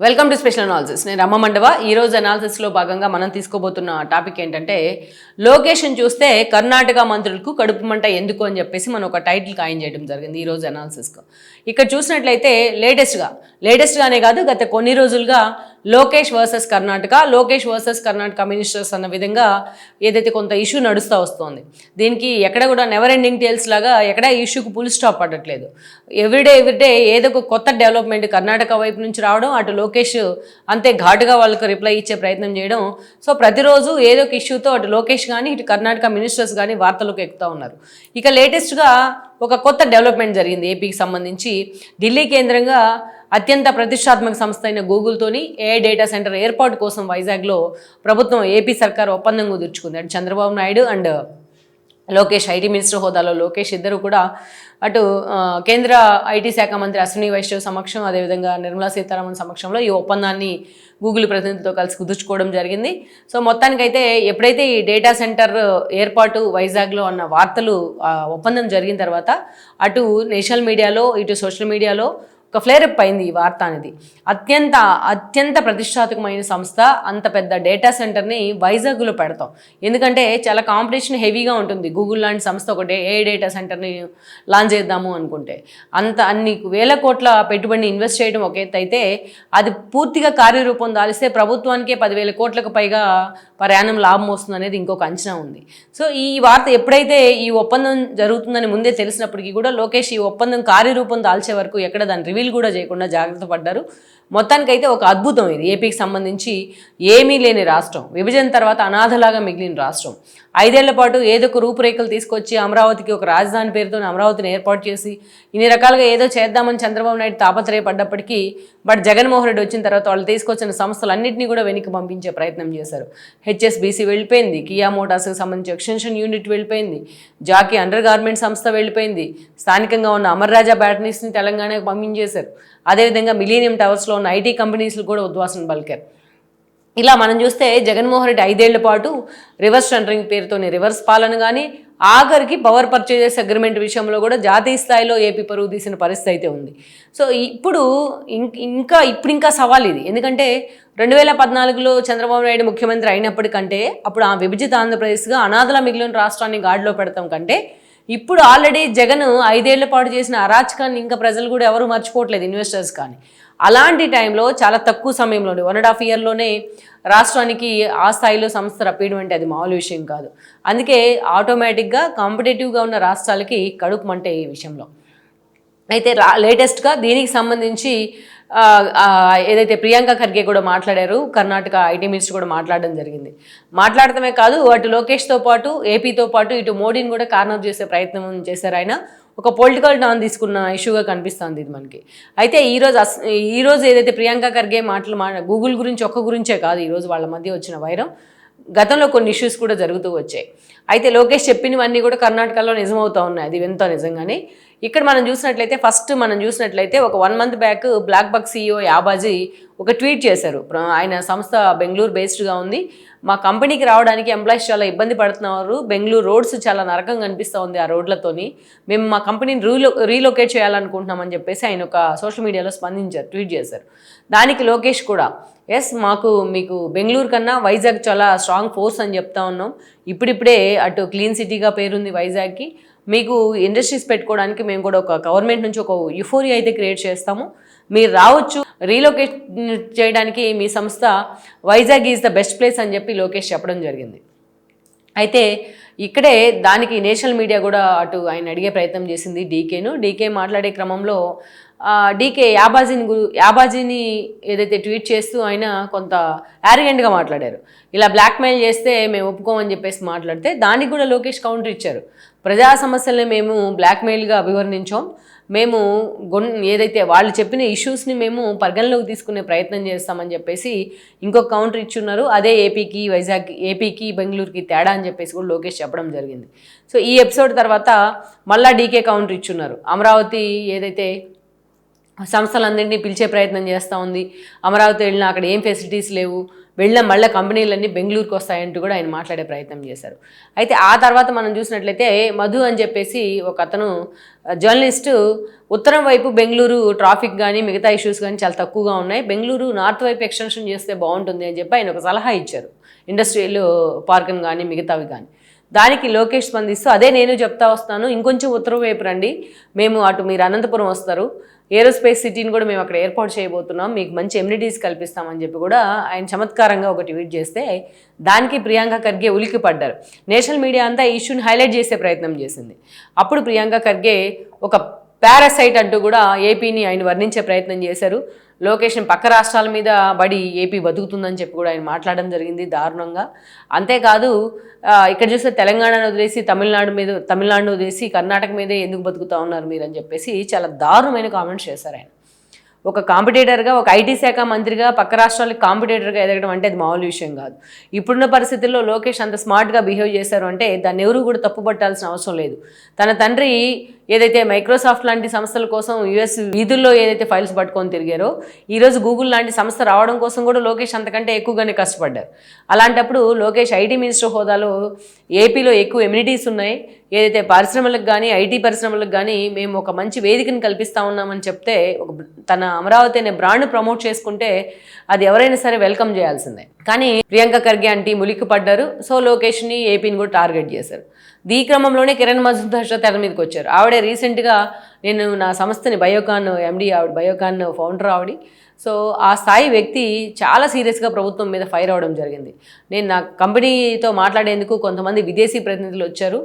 Welcome to special analysis నేను రమ్మ మండవ. ఈ రోజు అనాలసిస్లో భాగంగా మనం తీసుకోబోతున్న టాపిక్ ఏంటంటే లొకేషన్ చూస్తే కర్ణాటక మంత్రులకు కడుపు మంట ఎందుకు అని చెప్పేసి మనం ఒక టైటిల్ ఖాయం చేయడం జరిగింది ఈ రోజు ఇక్కడ చూసినట్లయితే లేటెస్ట్గా లేటెస్ట్గానే కాదు గత కొన్ని రోజులుగా Lokesh versus Karnataka. Lokesh versus Karnataka ministers అన్న విధంగా ఏదైతే కొంత ఇష్యూ నడుస్తూ వస్తుంది దీనికి ఎక్కడ కూడా నెవర్ ఎండింగ్ టేల్స్ లాగా ఎక్కడ ఇష్యూకి ఫుల్ స్టాప్ పడట్లేదు. ఎవ్రీడే ఎవ్రీడే ఏదో ఒక కొత్త డెవలప్మెంట్ కర్ణాటక వైపు నుంచి రావడం అటు లోకేష్ అంతే ఘాటుగా వాళ్ళకి రిప్లై ఇచ్చే ప్రయత్నం చేయడం. సో ప్రతిరోజు ఏదో ఒక ఇష్యూతో అటు లోకేష్ కానీ ఇటు కర్ణాటక మినిస్టర్స్ కానీ వార్తలకు ఎక్కుతూ ఉన్నారు. ఇక లేటెస్ట్గా ఒక కొత్త డెవలప్మెంట్ జరిగింది ఏపీకి సంబంధించి. ఢిల్లీ కేంద్రంగా అత్యంత ప్రతిష్టాత్మక సంస్థ అయిన గూగుల్తోని ఏ డేటా సెంటర్ ఏర్పాటు కోసం వైజాగ్లో ప్రభుత్వం ఏపీ సర్కార్ ఒప్పందం కుదుర్చుకుంది. And Chandrababu Naidu and Lokesh IT minister హోదాలో లోకేష్ ఇద్దరు కూడా అటు కేంద్ర ఐటీ శాఖ మంత్రి అశ్విని వైష్ణవ్ సమక్షం అదేవిధంగా నిర్మలా సీతారామన్ సమక్షంలో ఈ ఒప్పందాన్ని గూగుల్ ప్రతినిధితో కలిసి కుదుర్చుకోవడం జరిగింది. సో మొత్తానికైతే ఎప్పుడైతే ఈ డేటా సెంటర్ ఏర్పాటు వైజాగ్లో అన్న వార్తలు ఒప్పందం జరిగిన తర్వాత అటు నేషనల్ మీడియాలో ఇటు సోషల్ మీడియాలో ఒక ఫ్లేరప్ అయింది ఈ వార్త అనేది. అత్యంత అత్యంత ప్రతిష్టాత్మకమైన సంస్థ అంత పెద్ద డేటా సెంటర్ని వైజాగ్లో పెడతాం. ఎందుకంటే చాలా కాంపిటీషన్ హెవీగా ఉంటుంది. గూగుల్ లాంటి సంస్థ ఒకటి ఏ డేటా సెంటర్ని లాంచ్ చేద్దాము అనుకుంటే. అంత అన్ని వేల కోట్ల పెట్టుబడిని ఇన్వెస్ట్ చేయడం ఒక ఎత్తు అయితే అది పూర్తిగా కార్యరూపం దాలిస్తే ప్రభుత్వానికే పదివేల కోట్లకు పైగా ప్రయాణం లాభం వస్తుంది అనేది ఇంకొక అంచనా ఉంది. సో ఈ వార్త ఎప్పుడైతే ఈ ఒప్పందం జరుగుతుందని ముందే తెలిసినప్పటికీ కూడా లోకేష్ ఈ ఒప్పందం కార్యరూపం దాల్చే వరకు ఎక్కడ దాని రివీల్ కూడా చేయకుండా జాగ్రత్త పడ్డారు. మొత్తానికైతే ఒక అద్భుతం ఇది ఏపీకి సంబంధించి ఏమీ లేని రాష్ట్రం. విభజన తర్వాత అనాథలాగా మిగిలిన రాష్ట్రం. ఐదేళ్ళ పాటు ఏదో ఒక రూపురేఖలు తీసుకొచ్చి అమరావతికి ఒక రాజధాని పేరుతో అమరావతిని ఏర్పాటు చేసి ఇన్ని రకాలుగా ఏదో చేద్దామని చంద్రబాబు నాయుడు తాపత్రయపడ్డప్పటికీ బట్ జగన్మోహన్ రెడ్డి వచ్చిన తర్వాత వాళ్ళు తీసుకొచ్చిన సంస్థలన్నింటినీ కూడా వెనక్కి పంపించే ప్రయత్నం చేశారు. హెచ్ఎస్బీసీ వెళ్ళిపోయింది కియా మోటార్స్కి సంబంధించి ఎక్స్టెన్షన్ యూనిట్ వెళ్ళిపోయింది జాకీ అండర్ గార్మెంట్ సంస్థ వెళ్ళిపోయింది స్థానికంగా ఉన్న అమర్రాజా బ్యాటరీస్ని తెలంగాణకు పంపించేశారు. అదేవిధంగా మిలీనియం టవర్స్లో ఉన్న ఐటీ కంపెనీస్లు కూడా ఉద్వాసన పలికారు. ఇలా మనం చూస్తే జగన్మోహన్ రెడ్డి ఐదేళ్ళ పాటు రివర్స్ టెండరింగ్ పేరుతోని రివర్స్ పాలన కానీ ఆఖరికి పవర్ పర్చేజెస్ అగ్రిమెంట్ విషయంలో కూడా జాతీయ స్థాయిలో ఏపీ పరువు తీసిన పరిస్థితి అయితే ఉంది. సో ఇప్పుడు ఇం- ఇంకా ఇప్పుడు ఇంకా సవాల్ ఇది. ఎందుకంటే రెండు వేల పద్నాలుగులో చంద్రబాబు నాయుడు ముఖ్యమంత్రి అయినప్పటికంటే అప్పుడు ఆ విభజిత ఆంధ్రప్రదేశ్గా అనాథల మిగిలిన రాష్ట్రాన్ని గాడిలో పెడతాం కంటే ఇప్పుడు ఆల్రెడీ జగన్ ఐదేళ్ళ పాటు చేసిన అరాచకాన్ని ఇంకా ప్రజలు కూడా ఎవరు మర్చిపోవట్లేదు ఇన్వెస్టర్స్ కానీ. అలాంటి టైంలో చాలా తక్కువ సమయంలోనే వన్ అండ్ హాఫ్ ఇయర్లోనే రాష్ట్రానికి ఆ స్థాయిలో సంస్థ రప్పేయడం అంటే అది మామూలు విషయం కాదు. అందుకే ఆటోమేటిక్గా కాంపిటేటివ్గా ఉన్న రాష్ట్రాలకి కడుపు మంటే ఈ విషయంలో. అయితే రా లేటెస్ట్గా దీనికి సంబంధించి ఏదైతే ప్రియాంక ఖర్గే కూడా మాట్లాడారు కర్ణాటక ఐటీ మినిస్టర్ కూడా మాట్లాడడం జరిగింది. మాట్లాడటమే కాదు అటు లోకేష్తో పాటు ఏపీతో పాటు ఇటు మోడీని కూడా కార్నర్ చేసే ప్రయత్నం చేశారు ఆయన. ఒక పొలిటికల్ డాన్ తీసుకున్న ఇష్యూగా కనిపిస్తుంది ఇది మనకి. అయితే ఈరోజు అస్ ఈరోజు ఏదైతే ప్రియాంక ఖర్గే మాటలు మా గూగుల్ గురించి ఒక్క గురించే కాదు ఈరోజు వాళ్ళ మధ్య వచ్చిన వైరం. గతంలో కొన్ని ఇష్యూస్ కూడా జరుగుతూ వచ్చాయి. అయితే లోకేష్ చెప్పినవన్నీ కూడా కర్ణాటకలో నిజమవుతా ఉన్నాయి. అది వింత నిజంగానే. ఇక్కడ మనం చూసినట్లయితే ఫస్ట్ మనం చూసినట్లయితే ఒక one month back BlackBuck CEO Yabaji ఒక ట్వీట్ చేశారు. ఆయన సంస్థ బెంగళూరు బేస్డ్గా ఉంది. మా కంపెనీకి రావడానికి ఎంప్లాయీస్ చాలా ఇబ్బంది పడుతున్నారు. బెంగళూరు రోడ్స్ చాలా నరకంగా కనిపిస్తూ ఉంది ఆ రోడ్లతోని. మేము మా కంపెనీని రీలో రీలొకేట్ చేయాలనుకుంటున్నామని చెప్పేసి ఆయన ఒక సోషల్ మీడియాలో స్పందించారు ట్వీట్ చేశారు. దానికి లోకేష్ కూడా ఎస్ మాకు మీకు బెంగళూరు కన్నా వైజాగ్ చాలా స్ట్రాంగ్ ఫోర్స్ అని చెప్తా ఉన్నాం. ఇప్పుడిప్పుడే అటు క్లీన్ సిటీగా పేరుంది వైజాగ్కి. మీకు ఇండస్ట్రీస్ పెట్టుకోవడానికి మేము కూడా ఒక గవర్నమెంట్ నుంచి ఒక యుఫోరియా అయితే క్రియేట్ చేస్తాము. మీరు రావచ్చు రీలొకేట్ చేయడానికి మీ సంస్థ Vizag is the best place అని చెప్పి లోకేష్ చెప్పడం జరిగింది. అయితే ఇక్కడే దానికి నేషనల్ మీడియా కూడా అటు ఆయన అడిగే ప్రయత్నం చేసింది డీకేను డీకే మాట్లాడే క్రమంలో డీకే యాబాజీని గురు యాబాజీని ఏదైతే ట్వీట్ చేస్తూ ఆయన కొంత యారిగెంట్గా మాట్లాడారు. ఇలా బ్లాక్మెయిల్ చేస్తే మేము ఒప్పుకోమని చెప్పేసి మాట్లాడితే దానికి కూడా లోకేష్ కౌంటర్ ఇచ్చారు. ప్రజా సమస్యల్ని మేము బ్లాక్మెయిల్గా అభివర్ణించాం. మేము గొన్ ఏదైతే వాళ్ళు చెప్పిన ఇష్యూస్ని మేము పరిగణలోకి తీసుకునే ప్రయత్నం చేస్తామని చెప్పేసి ఇంకొక కౌంటర్ ఇచ్చున్నారు. అదే ఏపీకి వైజాగ్ ఏపీకి బెంగళూరుకి తేడా అని చెప్పేసి కూడా లోకేష్ చెప్పడం జరిగింది. సో ఈ ఎపిసోడ్ తర్వాత మళ్ళా డీకే కౌంటర్ ఇచ్చున్నారు. అమరావతి ఏదైతే సంస్థలందరినీ పిలిచే ప్రయత్నం చేస్తూ ఉంది. అమరావతి వెళ్ళినా అక్కడ ఏం ఫెసిలిటీస్ లేవు. వెళ్ళిన మళ్ళీ కంపెనీలన్నీ బెంగళూరుకు వస్తాయంటూ కూడా ఆయన మాట్లాడే ప్రయత్నం చేశారు. అయితే ఆ తర్వాత మనం చూసినట్లయితే మధు అని చెప్పేసి ఒక అతను జర్నలిస్టు ఉత్తరం వైపు బెంగళూరు ట్రాఫిక్ కానీ మిగతా ఇష్యూస్ కానీ చాలా తక్కువగా ఉన్నాయి. బెంగళూరు నార్త్ వైపు ఎక్స్టెన్షన్ చేస్తే బాగుంటుంది అని చెప్పి ఆయన ఒక సలహా ఇచ్చారు. ఇండస్ట్రియల్ పార్కును కానీ మిగతావి కానీ దానికి లోకేష్ స్పందిస్తూ అదే నేను చెప్తా వస్తాను. ఇంకొంచెం ఉత్తరం వైపు రండి. మేము అటు మీరు అనంతపురం వస్తారు. ఏరోస్పేస్ సిటీని కూడా మేము అక్కడ ఏర్పాటు చేయబోతున్నాం. మీకు మంచి ఎమ్యూనిటీస్ కల్పిస్తామని చెప్పి కూడా ఆయన చమత్కారంగా ఒక ట్వీట్ చేస్తే దానికి ప్రియాంక ఖర్గే ఉలికి పడ్డారు. నేషనల్ మీడియా అంతా ఈ ఇష్యూని హైలైట్ చేసే ప్రయత్నం చేసింది. అప్పుడు ప్రియాంక ఖర్గే ఒక పారాసైట్ అంటూ కూడా ఏపీని ఆయన వర్ణించే ప్రయత్నం చేశారు. లొకేషన్ పక్క రాష్ట్రాల మీద బడి ఏపీ బతుకుతుందని చెప్పి కూడా ఆయన మాట్లాడడం జరిగింది దారుణంగా. అంతేకాదు ఇక్కడ చూస్తే తెలంగాణను వదిలేసి తమిళనాడు మీద తమిళనాడును వదిలేసి కర్ణాటక మీదే ఎందుకు బతుకుతా ఉన్నారు మీరు అని చెప్పేసి చాలా దారుణమైన కామెంట్స్ చేశారు ఆయన. ఒక కాంపిటేటర్గా ఒక ఐటీ శాఖ మంత్రిగా పక్క రాష్ట్రాలకు కాంపిటేటర్గా ఎదగడం అంటే అది మామూలు విషయం కాదు. ఇప్పుడున్న పరిస్థితుల్లో లోకేష్ అంత స్మార్ట్గా బిహేవ్ చేశారు అంటే దాన్ని ఎవరు కూడా తప్పుపట్టాల్సిన అవసరం లేదు. తన తండ్రి ఏదైతే మైక్రోసాఫ్ట్ లాంటి సంస్థల కోసం యుఎస్ వీధుల్లో ఏదైతే ఫైల్స్ పట్టుకొని తిరిగారో ఈరోజు గూగుల్ లాంటి సంస్థ రావడం కోసం కూడా లోకేష్ అంతకంటే ఎక్కువగానే కష్టపడ్డారు. అలాంటప్పుడు లోకేష్ ఐటీ మినిస్టర్ హోదాలో ఏపీలో ఎక్కువ ఎమ్యూనిటీస్ ఉన్నాయి. ఏదైతే పరిశ్రమలకు కానీ ఐటీ పరిశ్రమలకు కానీ మేము ఒక మంచి వేదికను కల్పిస్తా ఉన్నామని చెప్తే ఒక తన అమరావతి అనే బ్రాండ్ ప్రమోట్ చేసుకుంటే అది ఎవరైనా సరే వెల్కమ్ చేయాల్సిందే. కానీ ప్రియాంక ఖర్గే అంటే ములికి పడ్డారు. సో లోకేష్ని ఏపీని కూడా టార్గెట్ చేశారు. ఈ క్రమంలోనే కిరణ్ మజుందర్ షా తెర మీదకి వచ్చారు. ఆవిడే రీసెంట్గా నేను నా సంస్థని బయోకాన్ ఎండి ఆవిడ బయోకాన్ ఫౌండర్ ఆవిడ. సో ఆ స్థాయి వ్యక్తి చాలా సీరియస్గా ప్రభుత్వం మీద ఫైర్ అవ్వడం జరిగింది. నేను నా కంపెనీతో మాట్లాడేందుకు కొంతమంది విదేశీ ప్రతినిధులు వచ్చారు.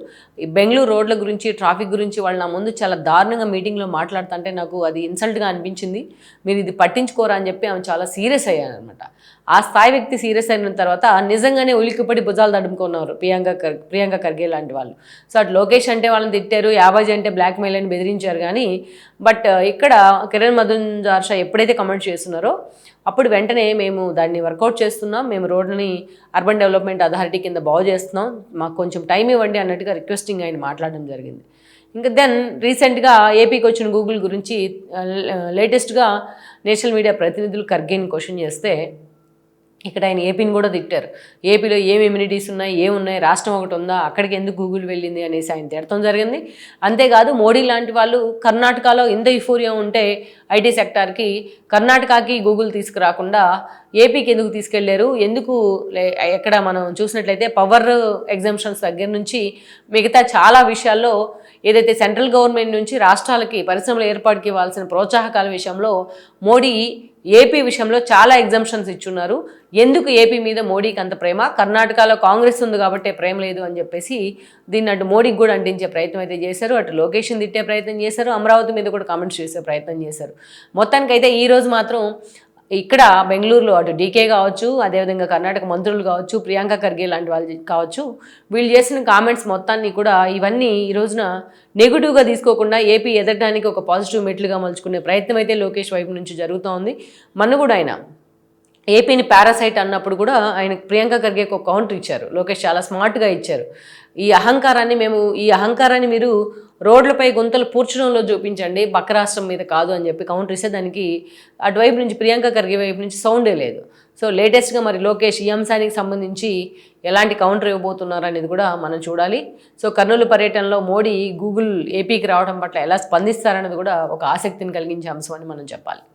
ఈ బెంగళూరు రోడ్ల గురించి ట్రాఫిక్ గురించి వాళ్ళు నా ముందు చాలా దారుణంగా మీటింగ్లో మాట్లాడుతుంటే నాకు అది ఇన్సల్ట్గా అనిపించింది. మీరు ఇది పట్టించుకోరా అని చెప్పి ఆమె చాలా సీరియస్ అయ్యారనమాట ఆ స్థాయి వ్యక్తి సీరియస్ అయిన తర్వాత నిజంగానే ఉలిక్కిపడి భుజాలు తడుముకున్నారు ప్రియాంక ఖర్ ప్రియాంక ఖర్గే లాంటి వాళ్ళు. సో అటు లోకేష్ అంటే వాళ్ళని తిట్టారు యాబాజీ అంటే బ్లాక్మెయిల్ అని బెదిరించారు కానీ బట్ uh, ఇక్కడ కిరణ్ మధున్ షా ఎప్పుడైతే కమెంట్ చేస్తున్నారో అప్పుడు వెంటనే మేము దాన్ని వర్కౌట్ చేస్తున్నాం. మేము రోడ్ని అర్బన్ డెవలప్మెంట్ అథారిటీ కింద బాగు చేస్తున్నాం. మాకు కొంచెం టైం ఇవ్వండి అన్నట్టుగా రిక్వెస్టింగ్ ఆయన మాట్లాడడం జరిగింది. ఇంకా దెన్ రీసెంట్గా ఏపీకి వచ్చిన గూగుల్ గురించి uh, లేటెస్ట్గా నేషనల్ మీడియా ప్రతినిధులు ఖర్గేని క్వశ్చన్ చేస్తే ఇక్కడ ఆయన ఏపీని కూడా తిట్టారు. ఏపీలో ఏం ఇమ్యూనిటీస్ ఉన్నాయి ఏమున్నాయి రాష్ట్రం ఒకటి ఉందా అక్కడికి ఎందుకు గూగుల్ వెళ్ళింది అనేసి ఆయన తిడతాం జరిగింది. అంతేకాదు మోడీ లాంటి వాళ్ళు కర్ణాటకలో ఇంత ఇఫోరియా ఉంటే ఐటీ సెక్టార్కి కర్ణాటకకి గూగుల్ తీసుకురాకుండా ఏపీకి ఎందుకు తీసుకెళ్ళారు? ఎందుకు ఎక్కడ మనం చూసినట్లయితే పవర్ ఎగ్జామ్షన్స్ దగ్గర నుంచి మిగతా చాలా విషయాల్లో ఏదైతే సెంట్రల్ గవర్నమెంట్ నుంచి రాష్ట్రాలకి పరిశ్రమల ఏర్పాటుకి ఇవ్వాల్సిన ప్రోత్సాహకాల విషయంలో మోడీ ఏపీ విషయంలో చాలా ఎగ్జామ్షన్స్ ఇచ్చున్నారు. ఎందుకు ఏపీ మీద మోడీకి అంత ప్రేమ? కర్ణాటకలో కాంగ్రెస్ ఉంది కాబట్టి ప్రేమ లేదు అని చెప్పేసి దీన్ని అటు మోడీకి కూడా అంటించే ప్రయత్నం అయితే చేశారు. అటు లొకేషన్ తిట్టే ప్రయత్నం చేశారు. అమరావతి మీద కూడా కామెంట్స్ చేసే ప్రయత్నం చేశారు. మొత్తానికైతే ఈరోజు మాత్రం ఇక్కడ బెంగళూరులో అటు డీకే కావచ్చు అదేవిధంగా కర్ణాటక మంత్రులు కావచ్చు ప్రియాంక ఖర్గే లాంటి వాళ్ళు కావచ్చు వీళ్ళు చేసిన కామెంట్స్ మొత్తాన్ని కూడా ఇవన్నీ ఈ రోజున నెగిటివ్గా తీసుకోకుండా ఏపీ ఎదగడానికి ఒక పాజిటివ్ మెట్లుగా మలుచుకునే ప్రయత్నం అయితే లోకేష్ వైపు నుంచి జరుగుతూ ఉంది మన కూడా ఆయన. ఏపీని పారాసైట్ అన్నప్పుడు కూడా ఆయన ప్రియాంక ఖర్గేకి ఒక కౌంటర్ ఇచ్చారు. లోకేష్ చాలా స్మార్ట్గా ఇచ్చారు. ఈ అహంకారాన్ని మేము ఈ అహంకారాన్ని మీరు రోడ్లపై గుంతలు పూడ్చడంలో చూపించండి. పక్క రాష్ట్రం మీద కాదు అని చెప్పి కౌంటర్ ఇస్తే దానికి అటువైపు నుంచి ప్రియాంక ఖర్గే వైపు నుంచి సౌండే లేదు. సో లేటెస్ట్గా మరి లోకేష్ ఈ అంశానికి సంబంధించి ఎలాంటి కౌంటర్ ఇవ్వబోతున్నారు అనేది కూడా మనం చూడాలి. సో కర్నూలు పర్యటనలో మోడీ గూగుల్ ఏపీకి రావడం పట్ల ఎలా స్పందిస్తారనేది కూడా ఒక ఆసక్తిని కలిగించే అంశం అని మనం చెప్పాలి.